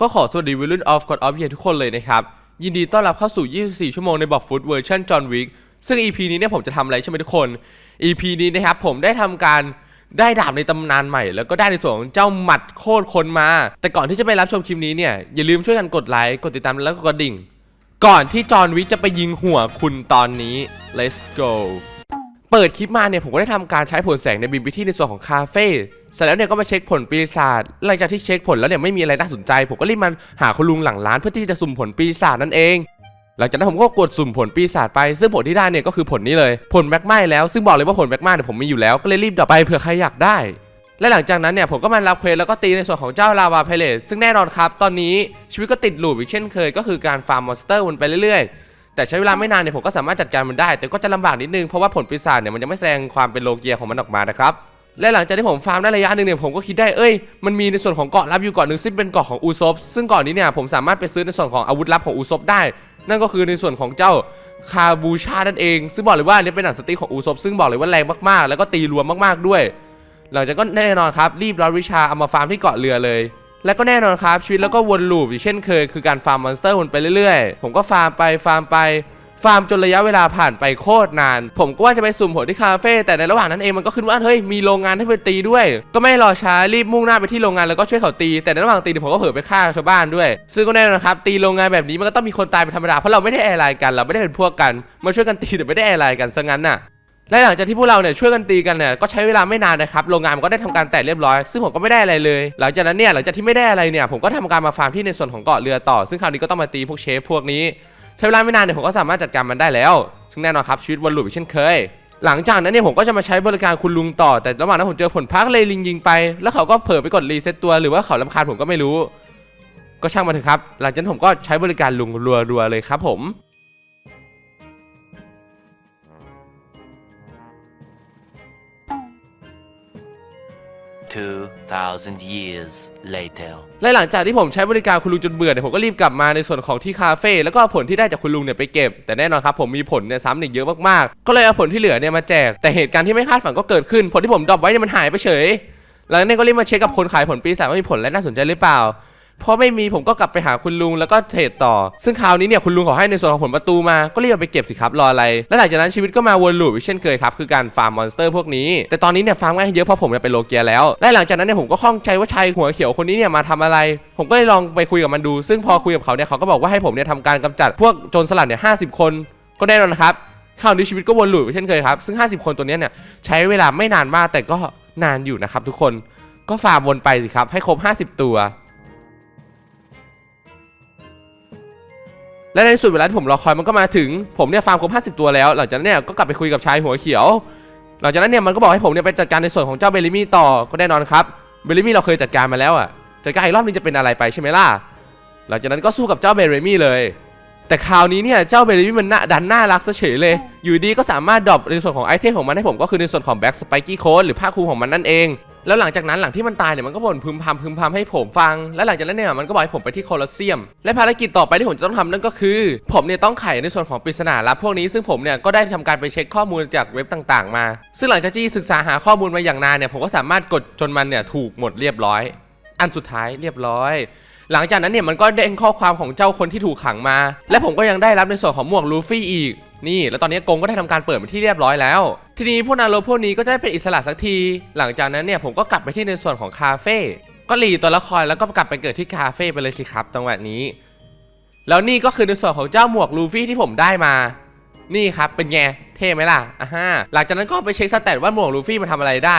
ก็ขอสวัสดีวัยรุ่น of God of Year ทุกคนเลยนะครับ ยินดีต้อนรับเข้าสู่ 24 ชั่วโมงในบอกฟุตเวอร์ชันจอห์นวิกซึ่ง EP นี้เนี่ยผมจะทำอะไรใช่ไหมทุกคน EP นี้นะครับผมได้ทำการได้ดาบในตำนานใหม่ แล้วก็ได้ในส่วนของเจ้าหมัดโคตรคนมา แต่ก่อนที่จะไปรับชมคลิปนี้เนี่ยอย่าลืมช่วยกันกดไลค์กดติดตามแล้วก็กดดิ่ง ก่อนที่จอห์นวิกจะไปยิงหัวคุณตอนนี้ let's go เปิดคลิปมาเนี่ยผมก็ได้ทำการใช้ผลแสงในบินไปที่ในส่วนของคาเฟ่ เสร็จแล้วเนี่ยก็มาเช็คผลปีศาจหลังจากที่เช็คผลแล้วเนี่ยไม่มีอะไรน่าสนใจ ผมก็รีบมาหาคุณลุงหลังร้านเพื่อที่จะสุ่มผลปีศาจนั่นเอง หลังจากนั้นผมก็กดสุ่มผลปีศาจไป ซึ่งผลที่ได้เนี่ยก็คือผลนี้เลยผลแม็กไม้แล้วซึ่งบอกเลยว่าผลแม็กไม้เนี่ยผมมีอยู่แล้วก็เลยรีบดรอปไปเผื่อใครอยากได้ และหลังจากนั้นเนี่ยผมก็มารับเควสแล้วก็ตีในส่วนของเจ้าลาวาไพเรตซึ่งแน่นอนครับ ตอนนี้ชีวิตก็ติดลูปอีกเช่นเคย ก็คือการฟาร์มมอนสเตอร์วนไปเรื่อยๆแต่ใช้เวลาไม่นานเนี่ยผมก็สามารถจัดการมันได้ แต่ก็จะลำบากนิดนึงเพราะว่าผลปีศาจเนี่ยมันยังไม่แสดงความเป็นโลเกียของมันออกมานะครับ และหลังจากที่ผมฟาร์มได้ระยะหนึ่งเนี่ยผมก็คิดได้เอ้ยมันมีในส่วนของเกาะลับอยู่เกาะหนึ่งซึ่งเป็นเกาะของอูซบซึ่งเกาะนี้เนี่ยผมสามารถไปซื้อในส่วนของอาวุธลับของอูซบได้ นั่นก็คือในส่วนของเจ้าคาบูชานั่นเอง ซึ่งบอกเลยว่าอันนี้เป็นหนังสติ๊กของอูซบซึ่งบอกเลยว่าแรงมากๆ แล้วก็ตีรวมมากๆด้วย หลังจากก็แน่นอนครับรีบรับวิชาเอามาฟาร์มที่เกาะเรือเลยแล้วก็แน่นอนครับชีวิตแล้วก็วนลูปอีกเช่นเคยคือการฟาร์มมอนสเตอร์วนไปเรื่อยๆ ผมก็ฟาร์มไปฟาร์มไป ฟาร์มจนระยะเวลาผ่านไปโคตรนาน ผมก็ว่าจะไปสุ่มผลที่คาเฟ่แต่ในระหว่างนั้นเองมันก็ขึ้นว่าเฮ้ยมีโรงงานให้ไปตีด้วย ก็ไม่รอช้ารีบมุ่งหน้าไปที่โรงงานแล้วก็ช่วยเขาตีแต่ในระหว่างตีผมก็เผลอไปฆ่าชาวบ้านด้วย ซึ่งก็แน่นอนครับตีโรงงานแบบนี้มันก็ต้องมีคนตายเป็นธรรมดาเพราะเราไม่ได้แอร์ไลน์กันเราไม่ได้เป็นพวกกันมาช่วยกันตีแต่ไม่ได้แอร์ไลน์กันซะงั้นน่ะและหลังจากที่พวกเราเนี่ยช่วยกันตีกันเนี่ยก็ใช้เวลาไม่นานนะครับโรงงานมันก็ได้ทำการแตกเรียบร้อย ซึ่งผมก็ไม่ได้อะไรเลย หลังจากนั้นเนี่ยหลังจากที่ไม่ได้อะไรเนี่ยผมก็ทำการมาฟาร์มที่ในส่วนของเกาะเรือต่อ ซึ่งคราวนี้ก็ต้องมาตีพวกเชฟพวกนี้ ใช้เวลาไม่นานเนี่ยผมก็สามารถจัดการมันได้แล้ว ซึ่งแน่นอนครับชีวิตวนลูปอีกเช่นเคย หลังจากนั้นเนี่ยผมก็จะมาใช้บริการคุณลุงต่อ แต่ระหว่างนั้นผมเจอผลพักเลยลิงยิงไป แล้วเขาก็เผลอไปกดรีเซ็ตตัวหรือว่าเขาลำคาญผมก็ไม่รู้ ก็ช่างมันเถอะครับ หลังจากนั้นผมก็ใช้บริการลุงรัวๆเลยครับผม 2,000 years later. และหลังจากที่ผมใช้บริการคุณลุงจนเบื่อเนี่ยผมก็รีบกลับมาในส่วนของที่คาเฟ่แล้วก็เอาผลที่ได้จากคุณลุงเนี่ยไปเก็บ แต่แน่นอนครับผมมีผลเนี่ยซ้ำอีกเยอะมากๆ ก็เลยเอาผลที่เหลือเนี่ยมาแจก แต่เหตุการณ์ที่ไม่คาดฝันก็เกิดขึ้น ผลที่ผมดรอปไว้เนี่ยมันหายไปเฉย หลังจากนั้นก็รีบมาเช็คกับคนขายผลปีศาจว่ามีผลและน่าสนใจหรือเปล่า พราะไม่มีผมก็กลับไปหาคุณลุงแล้วก็เทรดต่อ ซึ่งคราวนี้เนี่ยคุณลุงขอให้ในส่วนของผลประตูมาก็รีบไปเก็บสิครับรออะไร และหลังจากนั้นชีวิตก็มาวนลูปอีกเช่นเคยครับคือการฟาร์มมอนสเตอร์พวกนี้แต่ตอนนี้เนี่ยฟาร์มง่ายเยอะเพราะผมเนี่ยเป็นโลเกียแล้วและหลังจากนั้นเนี่ยผมก็ข้องใจว่าชายหัวเขียวคนนี้เนี่ยมาทำอะไร ผมก็เลยลองไปคุยกับมันดู ซึ่งพอคุยกับเขาเนี่ยเขาก็บอกว่าให้ผมเนี่ยทำการกำจัดพวกโจรสลัดเนี่ยห้คนก็แน่นอนนะครับคราวนี้ชีวิตก็วนลูปเช่นเคยครับ ซึ่ง 50 คนตัวเนี้ยเนี่ยใช้เวลาไม่นานมากแต่ก็นานอยู่นะครับทุกคนก็ฟาร์มวนไปสิครับให้ครบ 50 ตัว และในที่สุดเวลาที่ผมรอคอยมันก็มาถึงผมเนี่ยฟาร์มครบ50 ตัวแล้ว หลังจากนั้นเนี่ยก็กลับไปคุยกับชายหัวเขียว หลังจากนั้นเนี่ยมันก็บอกให้ผมเนี่ยไปจัดการในส่วนของเจ้าเบลลิมี่ต่อก็แน่นอนครับเบลลิมี่เราเคยจัดการมาแล้วอะจัดการอีกรอบนึงจะเป็นอะไรไปใช่ไหมล่ะหลังจากนั้นก็สู้กับเจ้าเบลลิมี่เลย แต่คราวนี้เนี่ยเจ้าเบลลิมี่มันน่าดันน่ารักซะเฉยเลย อยู่ดีก็สามารถดรอปในส่วนของไอเทมของมันให้ผมก็คือในส่วนของแบ็กสไปกี้โค้ดหรือผ้าคลุมของมันนั่นเอง แล้วหลังจากนั้นหลังที่มันตายเนี่ยมันก็บ่นพึมพำพึมพำให้ผมฟัง และหลังจากนั้นเนี่ยมันก็บอกให้ผมไปที่โคลอสเซียม และภารกิจต่อไปที่ผมจะต้องทำนั่นก็คือ ผมเนี่ยต้องไขในส่วนของปริศนาลับพวกนี้ซึ่งผมเนี่ยก็ได้ทำการไปเช็คข้อมูลจากเว็บต่างๆ มา ซึ่งหลังจากที่ศึกษาหาข้อมูลมาอย่างนานเนี่ยผมก็สามารถกดจนมันเนี่ยถูกหมดเรียบร้อย อันสุดท้ายเรียบร้อยหลังจากนั้นเนี่ยมันก็เด้งข้อความของเจ้าคนที่ถูกขังมา และผมก็ยังได้รับในส่วนของหมวกลูฟี่อีก นี่แล้วตอนนี้กงก็ได้ทำการเปิดเป็นที่เรียบร้อยแล้ว ทีนี้พวกนารพวกนี้ก็จะได้เป็นอิสระสักที หลังจากนั้นเนี่ยผมก็กลับไปที่ในส่วนของคาเฟ่ก็รีตัวละครแล้วก็กลับไปเกิดที่คาเฟ่ไปเลยสิครับจังหวะนี้ แล้วนี่ก็คือในส่วนของเจ้าหมวกลูฟี่ที่ผมได้มา นี่ครับเป็นไงเท่ไหมล่ะอ่าฮะหลังจากนั้นก็ไปเช็คสแตทว่าหมวกลูฟี่มันทำอะไรได้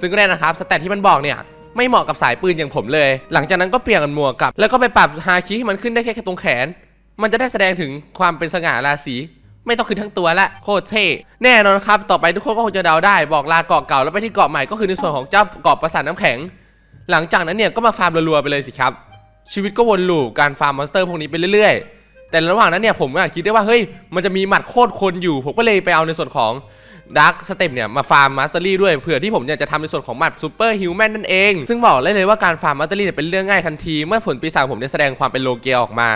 ซึ่งก็แน่นะครับสแตทที่มันบอกเนี่ยไม่เหมาะกับสายปืนอย่างผมเลย หลังจากนั้นก็เปลี่ยนกันหมวกกลับ แล้วก็ไปปรับฮาคิให้มันขึ้นได้แค่ตรงแขน มันจะได้แสดงถึงความเป็นสง่าราศี ไม่ต้องขึ้นทั้งตัวละโคตรเท่แน่นอนครับต่อไปทุกคนก็คงจะเดาได้บอกลาเกาะเก่าแล้วไปที่เกาะใหม่ก็คือในส่วนของเจ้าเกาะปราสาทน้ำแข็ง หลังจากนั้นเนี่ยก็มาฟาร์มรัวๆไปเลยสิครับ ชีวิตก็วนลูปการฟาร์มมอนสเตอร์พวกนี้ไปเรื่อยๆ แต่ระหว่างนั้นเนี่ยผมก็คิดได้ว่าเฮ้ยมันจะมีหมัดโคตรคนอยู่ ผมก็เลยไปเอาในส่วนของดาร์คสเต็ปเนี่ยมาฟาร์มมาสเตอรี่ด้วยเผื่อที่ผมเนี่ยจะทำในส่วนของมัดซูเปอร์ฮิวแมนนั่นเอง ซึ่งบอกเลยเลยว่าการฟาร์มมาสเตอรี่เนี่ยเป็นเรื่องง่ายทันทีเมื่อผลปีศาจผมเนี่ยแสดงความเป็นโลเกียออกมา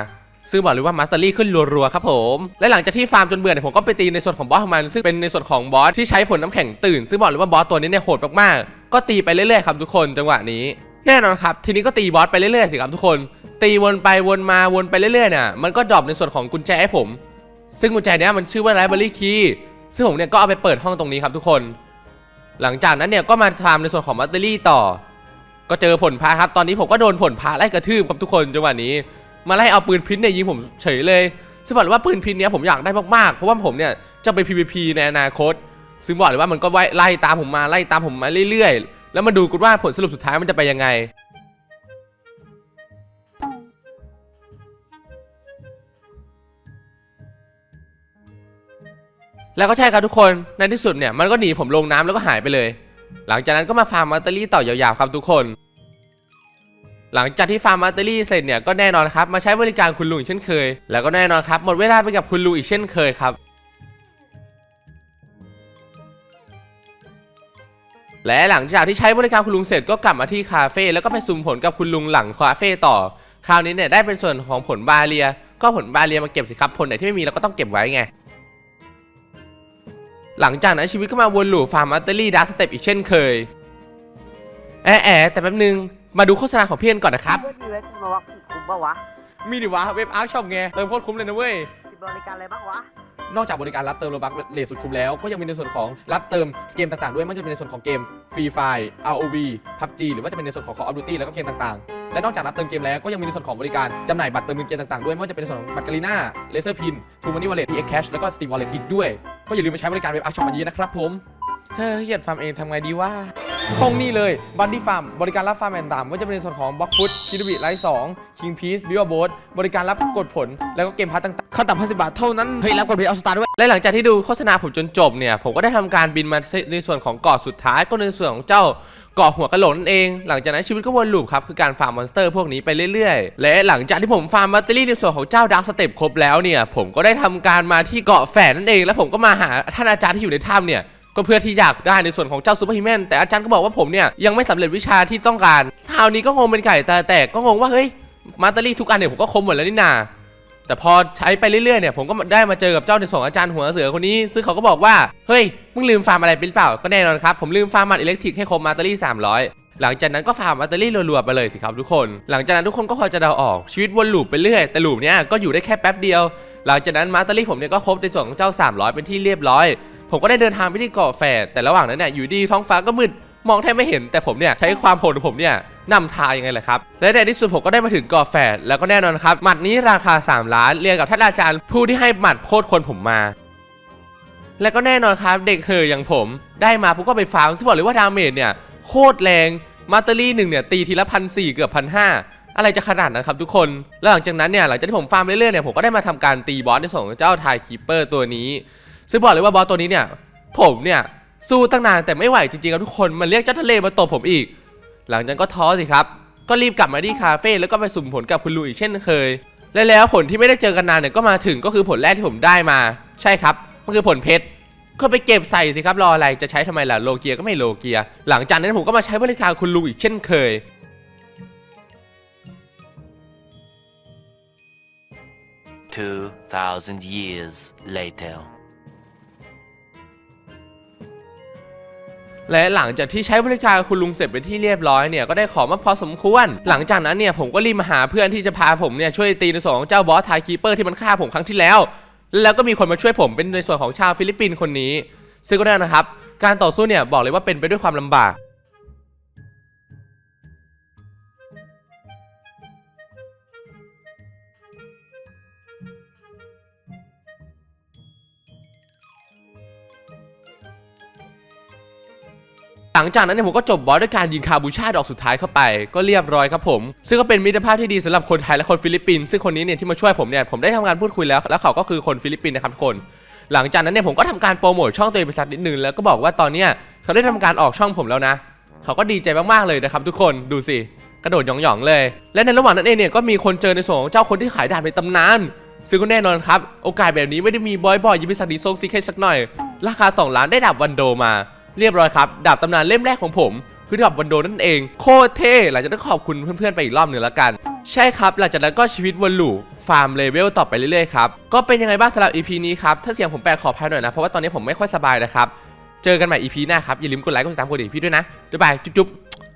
ซึ่งบอกเลยว่ามาสเตอรี่ขึ้นรัวๆครับผมและหลังจากที่ฟาร์มจนเบื่อเนี่ยผมก็ไปตีในส่วนของบอสของมันซึ่งเป็นในส่วนของบอสที่ใช้ผลน้ำแข็งตื่น ซึ่งบอกเลยว่าบอสตัวนี้เนี่ยโหดมากๆก็ตีไปเรื่อยๆครับทุกคนจังหวะนี้แน่นอนครับทีนี้ก็ตีบอสไปเรื่อยๆสิครับทุกคน ตีวนไปวนมาวนไปเรื่อยๆเนี่ยมันก็ดรอปในส่วนของกุญแจให้ผม ซึ่งกุญแจเนี้ยมันชื่อว่าไลบรารีคีย์ซึ่งผมเนี่ยก็เอาไปเปิดห้องตรงนี้ครับทุกคน หลังจากนั้นเนี่ยก็มาฟาร์มในส่วนของมัตเตอรี่ต่อ ก็เจอผลพาครับตอนนี้ผมก็โดนผลพาไล่กระทืบครับทุกคนจังหวะนี้ มาไล่เอาปืนพิษเนี่ยยิงผมเฉยเลยซึ่งบอกเลยว่าปืนพิษเนี้ยผมอยากได้มากๆ เพราะว่าผมเนี่ยจะไป PVP ในอนาคต ซึ่งบอกเลยว่ามันก็ไล่ตามผมมาไล่ตามผมมาเรื่อยๆ แล้วมาดูกันว่าผลสรุปสุดท้ายมันจะไปยังไงแล้วก็ใช่ครับทุกคน ในที่สุดเนี่ยมันก็หนีผมลงน้ำแล้วก็หายไปเลย หลังจากนั้นก็มาฟาร์มมัตเตอรี่ต่อยาวๆครับทุกคน หลังจากที่ฟาร์มมัตเตอรี่เสร็จเนี่ยก็แน่นอนครับมาใช้บริการคุณลุงเช่นเคย แล้วก็แน่นอนครับหมดเวลาไปกับคุณลุงอีกเช่นเคยครับและหลังจากที่ใช้บริการคุณลุงเสร็จก็กลับมาที่คาเฟ่แล้วก็ไปสุ่มผลกับคุณลุงหลังคาเฟ่ต่อ คราวนี้เนี่ยได้เป็นส่วนของผลบาเลีย ก็ผลบาเลียมาเก็บสิครับผลไหนที่ไม่มีเราก็ต้องเก็บไว้ไง หลังจากนั้นชีวิตก็มาวนลูปฟาร์มมัตเตอรี่ดาร์สเต็ปอีกเช่นเคยแอะแอะแต่แป๊บนึง มาดูโฆษณาของพี่เอ็นก่อนนะครับ เพื่อนมีเว็บมาว่าคุ้มปะวะมีดิวะเว็บอาร์ช็อปไงเติมโคตรคุ้มเลยนะเว้ย มีบริการอะไรบ้างวะนอกจากบริการรับเติมโลบัคเลทสุดคุ้มแล้ว ก็ยังมีในส่วนของรับเติมเกมต่างๆ ด้วยไม่ว่าจะเป็นในส่วนของเกม Free Fire ROV PUBG หรือว่าจะเป็นในส่วนของ Call of Duty แล้วก็เกมต่างๆ และนอกจากรับเติมเกมแล้วก็ยังมีในส่วนของบริการจำหน่ายบัตรเติมเงินเกมต่างๆ ด้วยไม่ว่าจะเป็นในส่วนของบัตรกาลิน่าเลเซอร์พินทูมันนี่วอลเล็ต EX Cash แล้วก็ Steam Wallet อีกด้วย ก็อย่าลืมไปใช้บริการเว็บอาร์ช็อปมาเยอะนะครับผม เฮ้ยเฮียดฟาร์มเองทำไงดีวะตรงนี้เลยบันดี้ฟาร์มบริการรับฟาร์มแอนด์ตามก็จะเป็นในส่วนของบล็อกฟุตชิดบิไลท์สองคิงพีซบิวโบสบริการรับกดผล แล้วก็เกมพัทต่างๆขั้นต่ำ50บาทเท่านั้น เฮ้ยรับกดเพย์เอาสตาร์ด้วยและหลังจากที่ดูโฆษณาผมจนจบเนี่ย ผมก็ได้ทำการบินมาในส่วนของเกาะสุดท้ายก็ในส่วนของเจ้าเกาะหัวกะโหลกนั่นเอง หลังจากนั้นชีวิตก็วนลูปครับ คือการฟาร์มมอนสเตอร์พวกนี้ไปเรื่อยๆ และหลังจากที่ผมฟาร์มแบตเตอรี่ในส่วนของเจ้าดาร์กสเต็ปครบแล้วเนี่ย ผมก็ได้ทำการมาที่เกาะแฝดนั่นเอง แล้วผมก็มาหาท่านอาจารย์ที่อยู่ในถ้ำเนี่ย ก็เพื่อที่อยากได้ในส่วนของเจ้าซูเปอร์ฮิแมนแต่อาจารย์ก็บอกว่าผมเนี่ยยังไม่สำเร็จวิชาที่ต้องการคราวนี้ก็งงเป็นไก่แต่แต่ก็งงว่าเฮ้ยมาตอรี่ทุกอันเนี่ยผมก็คมหมดแล้วนี่นาแต่พอใช้ไปเรื่อยๆเนี่ยผมก็ได้มาเจอกับเจ้าในส่วนองอาจารย์หัวเสือคนนี้ ซึ่งเขาก็บอกว่าเฮ้ยมึงลืมฟาร์มอะไรไปหรือเปล่าก็แน่นอนครับผมลืมฟาร์มมัดอิเล็กทริกให้ครบมาตอรี่300หลังจากนั้นก็ฟาร์มมาตอรี่รัวๆไปเลยสิครับทุกคน หลังจากนั้นทุกคนก็พอจะเดาออกชีวิตวนลูปไปเรื่อย แต่ลูปเนี้ยก็อยู่ได้แค่แป๊บเดียว หลังจากนั้นมาตอรี่ผมเนี่ยก็ครบในส่วนของเจ้า 300 เป็นที่เรียบร้อย ผมก็ได้เดินทางไปที่เกาะแฝดแต่ระหว่างนั้นเนี่ยอยู่ดีท้องฟ้าก็มืดมองแทบไม่เห็นแต่ผมเนี่ยใช้ความโหดของผมเนี่ยนำทางยังไงแหละครับ และในที่สุดผมก็ได้มาถึงเกาะแฝดแล้วก็แน่นอนครับหมัดนี้ราคา 3 ล้านเรียงกับท่านอาจารย์ผู้ที่ให้หมัดโคตรคนผมมา และก็แน่นอนครับเด็กเหออย่างผม ได้มาผมก็ไปฟาร์มซึ่งบอกเลยว่าดาเมจเนี่ยโคตรแรงมาตอรี่หนึ่งเนี่ยตีทีละพันสี่เกือบพันห้าอะไรจะขนาดนั้นครับทุกคน แล้วหลังจากนั้นเนี่ยหลังจากที่ผมฟาร์มเรื่อยๆเนี่ยผมก็ได้มาทำการตีบอสในส่วนของเจ้าทายคีเปอร์ตัวนี้ ซึ่งบอกเลยว่าบอสตัวนี้เนี่ย ผมเนี่ยสู้ตั้งนานแต่ไม่ไหวจริงๆครับทุกคนมันเรียกเจ้าทะเลมาตบผมอีก หลังจากนั้นก็ท้อสิครับ ก็รีบกลับมาที่คาเฟ่แล้วก็ไปสุ่มผลกับคุณลุยอีกเช่นเคย และแล้วผลที่ไม่ได้เจอกันนานเนี่ยก็มาถึงก็คือผลแรกที่ผมได้มา ใช่ครับมันคือผลเพชรก็ไปเก็บใส่สิครับรออะไรจะใช้ทำไมล่ะโลเกียก็ไม่โลเกีย หลังจากนั้นผมก็มาใช้บริการคุณลุงอีกเช่นเคย2,000 years later. และหลังจากที่ใช้บริการคุณลุงเสร็จเป็นที่เรียบร้อยเนี่ยก็ได้ของมาพอสมควร หลังจากนั้นเนี่ยผมก็รีบมาหาเพื่อนที่จะพาผมเนี่ยช่วยตีในส่วนของเจ้าบอสทายคีเปอร์ที่มันฆ่าผมครั้งที่แล้ว แล้วก็มีคนมาช่วยผมเป็นในส่วนของชาวฟิลิปปินส์คนนี้ ซึ่งก็ได้นะครับ การต่อสู้เนี่ยบอกเลยว่าเป็นไปด้วยความลำบาก ลังจากนั้นเนี่ยผมก็จบบอสด้วยการยิงคาบูชาดอกสุดท้ายเข้าไป ก็เรียบร้อยครับผม ซึ่งก็เป็นมิตรภาพที่ดีสำหรับคนไทยและคนฟิลิปปินส์ซึ่งคนนี้เนี่ยที่มาช่วยผมเนี่ยผมได้ทำการพูดคุยแล้วแล้วเขาก็คือคนฟิลิปปินส์นะครับทุกคน หลังจากนั้นเนี่ยผมก็ทำการโปรโมทช่องตัวเองไปสักนิดนึงแล้วก็บอกว่าตอนเนี้ยเขาได้ทำการออกช่องผมแล้วนะ เขาก็ดีใจมากๆเลยนะครับทุกคนดูสิกระโดดหยองๆเลย และในระหว่างนั้นเองเนี่ยก็มีคนเจอในส่วนของเจ้าคนที่ขายด่าบในตำนานซึ่งก็แน่นอนครับ โอกาสแบบนี้ไม่ได้มีบ่อยๆยิงไปสักดีโซงซิกให้สักหน่อย ราคา 2 ล้านได้ดาบวันโดมา เรียบร้อยครับ ดาบตำนานเล่มแรกของผม คือดาบวันโดนั่นเอง โคตรเท่หลังจากนั้นขอบคุณเพื่อนๆไปอีกรอบหนึ่งแล้วกัน ใช่ครับ หลังจากนั้นก็ชีวิตวนลูปฟาร์มเลเวลต่อไปเรื่อยๆครับ ก็เป็นยังไงบ้างสำหรับ EP นี้ครับ ถ้าเสียงผมแปลกขออภัยหน่อยนะ เพราะว่าตอนนี้ผมไม่ค่อยสบายนะครับ เจอกันใหม่ EP หน้าครับ อย่าลืมกดไลค์ กดติดตามกดดิ่งพี่ด้วยนะบ๊ายบายจุ๊บๆ